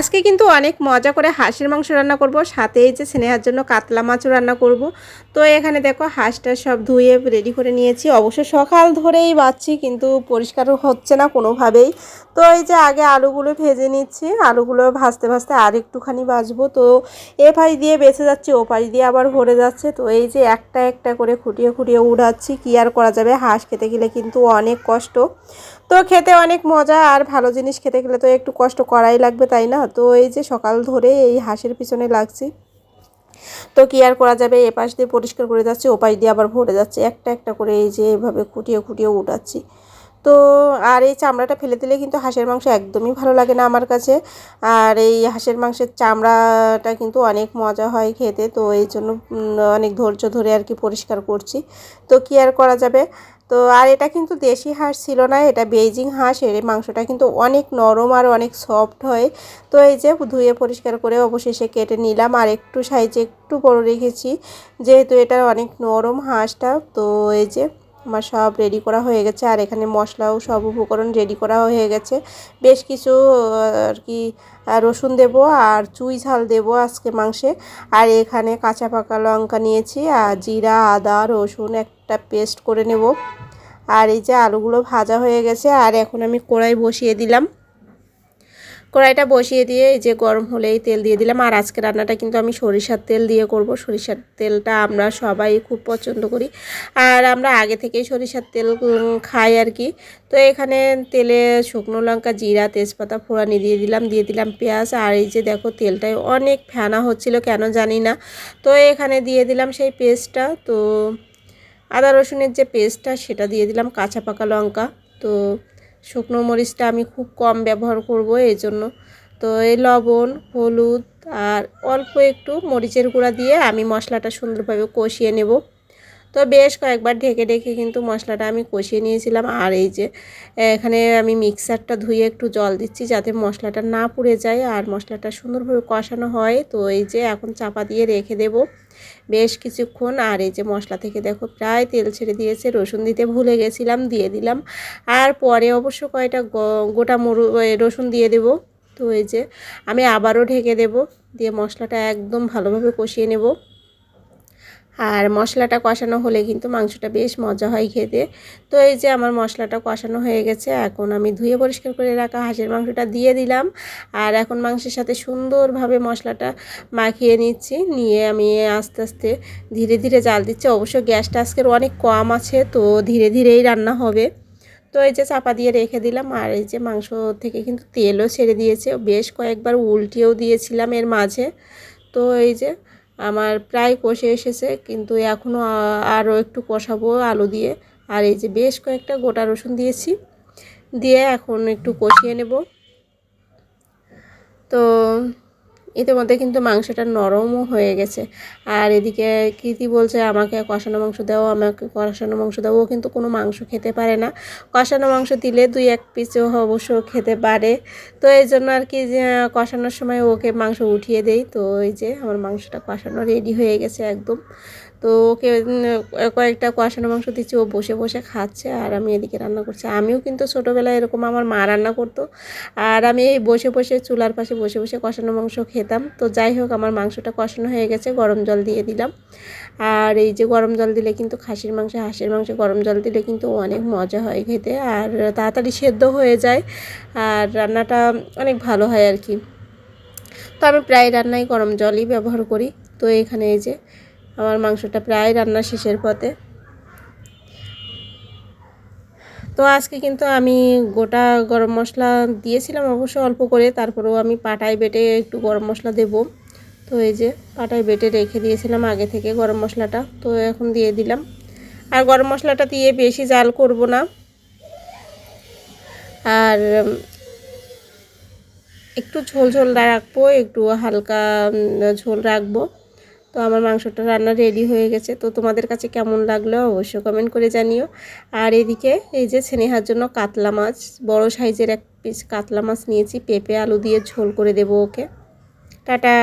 আজকে কিন্তু অনেক মজা করে হাঁসের মাংস রান্না করব, সাথে এই যে স্নেহার জন্য কাতলা মাছও রান্না করব। তো এখানে দেখো হাঁসটা সব ধুয়ে রেডি করে নিয়েছি। অবশ্য সকাল ধরেই বাচ্ছি, কিন্তু পরিষ্কার হচ্ছে না কোনোভাবেই। তো এই যে আগে আলুগুলো ভেজে নিচ্ছি, আলুগুলো ভাজতে ভাজতে আর একটুখানি ভাজবো তো এ দিয়ে বেঁচে যাচ্ছে, ও দিয়ে আবার ভরে যাচ্ছে। তো এই যে একটা একটা করে খুঁটিয়ে খুঁটিয়ে উড়াচ্ছি, কি আর করা যাবে? হাঁস খেতে গেলে কিন্তু অনেক কষ্ট। তো খেতে অনেক মজা, আর ভালো জিনিস খেতে গেলে তো একটু কষ্ট করাই লাগবে, তাই না? তো এই যে সকাল ধরে এই হাঁসের পিছনে লাগছি। তো কি আর করা যাবে? এ পাশ দিয়ে পরিষ্কার করে যাচ্ছে ও পাশ দিয়ে আবার ভরে যাচ্ছে। একটা একটা করে এই যে এভাবে খুঁটিয়ে খুঁটিয়ে উঠাচ্ছি। তো আর এই চামড়াটা ফেলে দিলে কিন্তু হাঁসের মাংস একদমই ভালো লাগে না আমার কাছে। আর এই হাঁসের মাংসের চামড়াটা কিন্তু অনেক মজা হয় খেতে, তো এই জন্য অনেক ধৈর্য ধরে আর কি পরিষ্কার করছি। তো কি আর করা যাবে? তো আর এটা কিন্তু দেশি হাঁস ছিল না, এটা বেজিং হাঁস, এর মাংসটা কিন্তু অনেক নরম আর অনেক সফট হয়। তো এই যে ধুয়ে পরিষ্কার করে অবশেষে কেটে নিলাম, আর একটু সাইজে একটু বড় রেখেছি, যেহেতু এটা অনেক নরম হাঁসটা, তো এই যে আমার সব রেডি করা হয়ে গেছে। আর এখানে মশলাও সব উপকরণ রেডি করা হয়ে গেছে। বেশ কিছু আর কি রসুন দেব আর চুই ঝাল দেব আজকে মাংসে। আর এখানে কাঁচা পাকা লঙ্কা নিয়েছি আর জিরা, আদা, রসুন একটা পেস্ট করে নেব। আর এই যে আলুগুলো ভাজা হয়ে গেছে। আর এখন আমি কড়াই বসিয়ে দিলাম। কড়াইটা বসিয়ে দিয়ে এই যে গরম হলেই তেল দিয়ে দিলাম। আর আজকে রান্নাটা কিন্তু আমি সরিষার তেল দিয়ে করব। সরিষার তেলটা আমরা সবাই খুব পছন্দ করি। আর আমরা আগে থেকেই সরিষার তেল খাই আর কি। তো এখানে তেলে শুকনো লঙ্কা, জিরা, তেজপাতা, ফোড়ানি দিয়ে দিলাম দিয়ে দিলাম পেঁয়াজ। আর এই যে দেখো তেলটায় অনেক ফেনা হচ্ছিল, কেন জানি না। তো এখানে দিয়ে দিলাম সেই পেস্টটা। তো আদা রসুনের যে পেস্টটা, সেটা দিয়ে দিলাম কাঁচা পাকা লঙ্কা। তো শুকনো মরিচটা আমি খুব কম ব্যবহার করব এই জন্য। তো এই লবণ, হলুদ আর অল্প একটু মরিচের গুঁড়া দিয়ে আমি মশলাটা সুন্দরভাবে কষিয়ে নেব। তো বেশ কয়েকবার ঢেকে ঢেকে কিন্তু মশলাটা আমি কষিয়ে নিয়েছিলাম। আর এই যে, এখানে আমি মিক্সারটা ধুয়ে একটু জল দিচ্ছি যাতে মশলাটা না পুড়ে যায় আর মশলাটা সুন্দরভাবে কষানো হয়। তো এই যে, এখন চাপা দিয়ে রেখে দেব। বেশ কিছুক্ষণ আর এই যে মশলা থেকে দেখো প্রায় তেল ছেড়ে দিয়েছে, রসুন দিতে ভুলে গেছিলাম, দিয়ে দিলাম। আর পরে অবশ্য কয়টা গোটা মরু রসুন দিয়ে দেব। তো এই যে আমি আবারও ঢেকে দেব, দিয়ে মশলাটা একদম ভালোভাবে কষিয়ে নেব। আর মশলাটা কষানো হলে কিন্তু মাংসটা বেশ মজা হয় খেতে। তো এই যে আমার মশলাটা কষানো হয়ে গেছে, এখন আমি ধুয়ে পরিষ্কার করে রাখা হাঁসের মাংসটা দিয়ে দিলাম। আর এখন মাংসের সাথে সুন্দরভাবে মশলাটা মাখিয়ে নিচ্ছি, নিয়ে আমি আস্তে আস্তে ধীরে ধীরে জাল দিচ্ছি। অবশ্য গ্যাসটা আজকের অনেক কম আছে, তো ধীরে ধীরেই রান্না হবে। তো এই যে চাপা দিয়ে রেখে দিলাম, আর এই যে মাংস থেকে কিন্তু তেলও ছেড়ে দিয়েছে। বেশ কয়েকবার উল্টিয়েও দিয়েছিলাম এর মাঝে। তো এই যে আমার প্রায় কষে এসেছে, কিন্তু এখনও আরও একটু কষাবো আলু দিয়ে। আর এই যে বেশ কয়েকটা গোটা রসুন দিয়েছি, দিয়ে এখন একটু কষিয়ে নেব। তো ইতিমধ্যে কিন্তু মাংসটা নরমও হয়ে গেছে। আর এদিকে কৃতি বলছে, আমাকে কষানো মাংস দাও, আমাকে কষানো মাংস দাও। ও কিন্তু কোনো মাংস খেতে পারে না। কষানো মাংস দিলে দুই এক পিসও অবশ্য খেতে পারে। তো এই জন্য আর কি যে, কষানোর সময় ওকে মাংস উঠিয়ে দেই। তো ওই যে, আমার মাংসটা কষানো রেডি হয়ে গেছে একদম। তো ওকে কয়েকটা কষানো মাংস দিচ্ছি, ও বসে বসে খাচ্ছে আর আমি এদিকে রান্না করছি। আমিও কিন্তু ছোটোবেলায় এরকম আমার মা রান্না করতো আর আমি এই বসে বসে চুলার পাশে বসে বসে কষানো মাংস খেতাম। তো যাই হোক, আমার মাংসটা কষানো হয়ে গেছে, গরম জল দিয়ে দিলাম। আর এই যে গরম জল দিলে কিন্তু খাসির মাংস, হাঁসের মাংস গরম জল দিলে কিন্তু অনেক মজা হয় খেতে আর তাড়াতাড়ি সেদ্ধ হয়ে যায় আর রান্নাটা অনেক ভালো হয় আর কি। তো আমি প্রায় রান্নায় গরম জলই ব্যবহার করি। তো এখানে এই যে আমার মাংসটা প্রায় রান্না শেষের পথে। তো আজকে কিন্তু আমি গোটা গরম মশলা দিয়েছিলাম অবশ্য অল্প করে, তারপরেও আমি পাটায় বেটে একটু গরম মশলা দেব। তো এই যে পাটায় বেটে রেখে দিয়েছিলাম আগে থেকে গরম মশলাটা, তো এখন দিয়ে দিলাম। আর গরম মশলাটা দিয়ে বেশি জাল করব না। আর, একটু ঝোল ঝোল রাখব, একটু হালকা ঝোল রাখব। তো আমার মাংসটা রান্না রেডি হয়ে গেছে। তো তোমাদের কাছে কেমন লাগল অবশ্যই কমেন্ট করে জানিও। আর এদিকে এই যে স্নেহার জন্য কাতলা মাছ, বড় সাইজের এক পিস কাতলা মাছ নিয়েছি। পেঁপে, আলু দিয়ে ঝোল করে দেবো ওকে। টাটা।